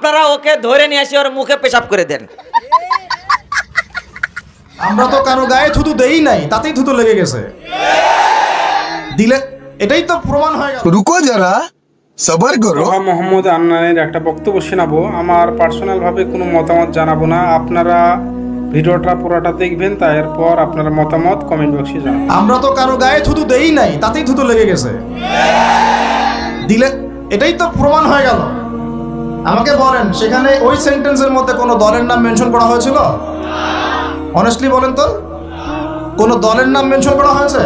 আপনারা ওকে ধরে নিয়ে আসি ওর মুখে পেশাব করে দেন। আমরা তো কারও গায়ে থুতু দেই নাই তাতেই থুতু লেগে গেছে। দিলে এটাই তো প্রমাণ হয়ে গেল। রুকো যারা সবার করো। মোহাম্মদ আন্নানের একটা বক্তব্য শোনাবো। আমার পার্সোনাল ভাবে কোনো মতামত জানাব না। আপনারা ভিডিওটা পুরোটা দেখবেন তারপর আপনার মতামত কমেন্ট বক্সে জানাবেন আমরা তো কারও গায়ে থুতু দেই নাই তাতেই থুতু লেগে গেছে। দিলে এটাই তো প্রমাণ হয়ে গেল। আমাকে বলেন, সেখানে ওই সেন্টেন্সের মধ্যে কোনো দলের নাম মেনশন করা হয়েছিল? অনেস্টলি বলেন তো। কোনো দলের নাম মেনশন করা হয়েছে?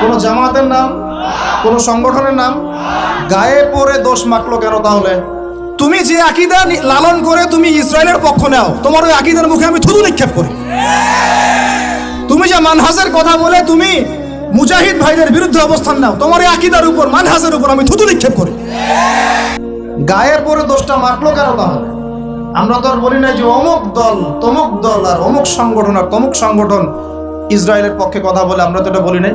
কোনো জামাতের নাম? কোনো সংগঠনের নাম? গায়ে পড়ে দোষ মাখলো কেন তাহলে? তুমি যে আকিদা লালন করে তুমি ইসরায়েলের পক্ষ নাও, তোমার ওই আকিদার মুখে আমি থুতু নিক্ষেপ করি। তুমি যে মানহাজের কথা বলে তুমি মুজাহিদ ভাইদের বিরুদ্ধে অবস্থান নাও, তোমার এই আকিদার উপর, মানহাজের উপর আমি থুতু নিক্ষেপ করি। গায়ের পরে দোষটা মারলো কেন তাহলে? আমরা তো আর বলি না যে অমুক দল, তমুক দল আর অমুক সংগঠন আর তমুক সংগঠন ইসরায়েলের পক্ষে কথা বলে আমরা তো এটা বলি নাই।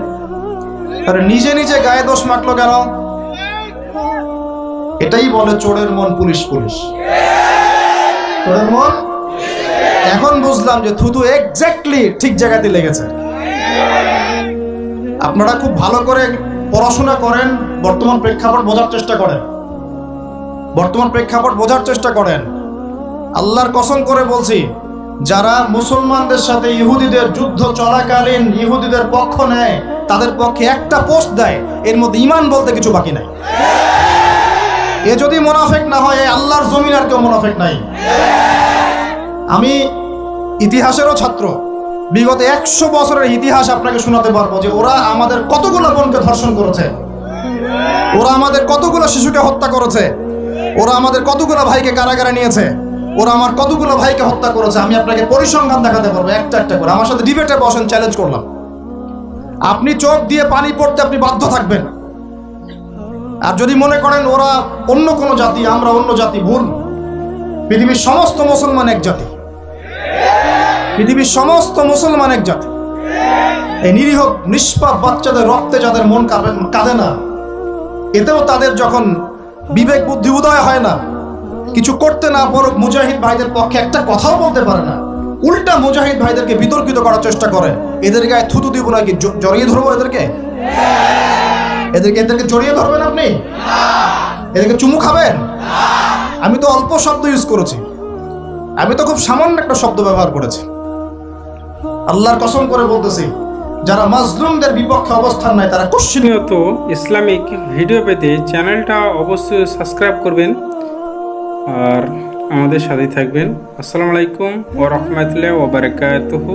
তাহলে নিজে নিজে গায়ে দোষ মাখলো কেন? এটাই বলে চোরের মন পুলিশ পুলিশ। চোরের মন? এখন বুঝলাম যে থুতু এক্স্যাক্টলি ঠিক জায়গাতে লেগেছে। আপনারা খুব ভালো করে পড়াশোনা করেন, বর্তমান প্রেক্ষাপট বোঝার চেষ্টা করেন। বর্তমান প্রেক্ষাপট বোঝার চেষ্টা করেন। আল্লাহর কসম করে বলছি, যারা মুসলমানদের সাথে ইহুদিদের যুদ্ধ চলাকালীন ইহুদিদের পক্ষ নেয়, তাদের পক্ষে একটা পোস্ট দেয়, এর মধ্যে ইমান বলতে কিছু বাকি নাই। এ যদি মোনাফেক না হয় আল্লাহর জমিন আর কেউ মোনাফেক নাই। আমি ইতিহাসেরও ছাত্র। বিগত একশো বছরের ইতিহাস আপনাকে শোনাতে পারব যে ওরা আমাদের কতগুলো বোনকে ধর্ষণ করেছে। ওরা আমাদের কতগুলো শিশুকে হত্যা করেছে। ওরা আমাদের কতগুলো ভাইকে কারাগারে নিয়েছে? ওরা আমার কতগুলো ভাইকে হত্যা করেছে? আমি আপনাকে পরিসংখ্যান দেখাতে পারব, একটা একটা করে। আমার সাথে ডিবেটে বসেন চ্যালেঞ্জ করলাম। আপনি চোখ দিয়ে পানি পড়তে আপনি বাধ্য থাকবেন। আর যদি মনে করেন ওরা অন্য কোনো জাতি, আমরা অন্য জাতি, ভুল। পৃথিবীর সমস্ত মুসলমান এক জাতি। পৃথিবীর সমস্ত মুসলমান এক জাতি। এই নিরীহ, নিষ্পাপ বাচ্চাদের রক্তে যাদের মন কাঁদে- না, এতেও তাদের যখন বিবেক, বুদ্ধি, উদয় হয় না। কিছু করতে না পারুক মুজাহিদ ভাইদের পক্ষে একটা কথাও বলতে পারে না। উল্টা মুজাহিদ ভাইদেরকে বিতর্কিত করার চেষ্টা করে। এদের গায়ে থুতু দিব নাকি জড়িয়ে ধরবো এদেরকে? এদেরকে এদেরকে জড়িয়ে ধরবেন আপনি? এদেরকে চুমু খাবেন? আমি তো অল্প শব্দ ইউজ করেছি। আমি তো খুব সামান্য একটা শব্দ ব্যবহার করেছি। আল্লাহর কসম করে বলতেছি যারা মাজলুমদের বিপক্ষে অবস্থান নেয়, তারা কুশ্চিত ইসলামিক ভিডিও পেতে চ্যানেলটা অবশ্যই সাবস্ক্রাইব করবেন আর আমাদের সাথেই থাকবেন। আসসালামু আলাইকুম ও রহমতুল্লাহ ওবরাকাতুহু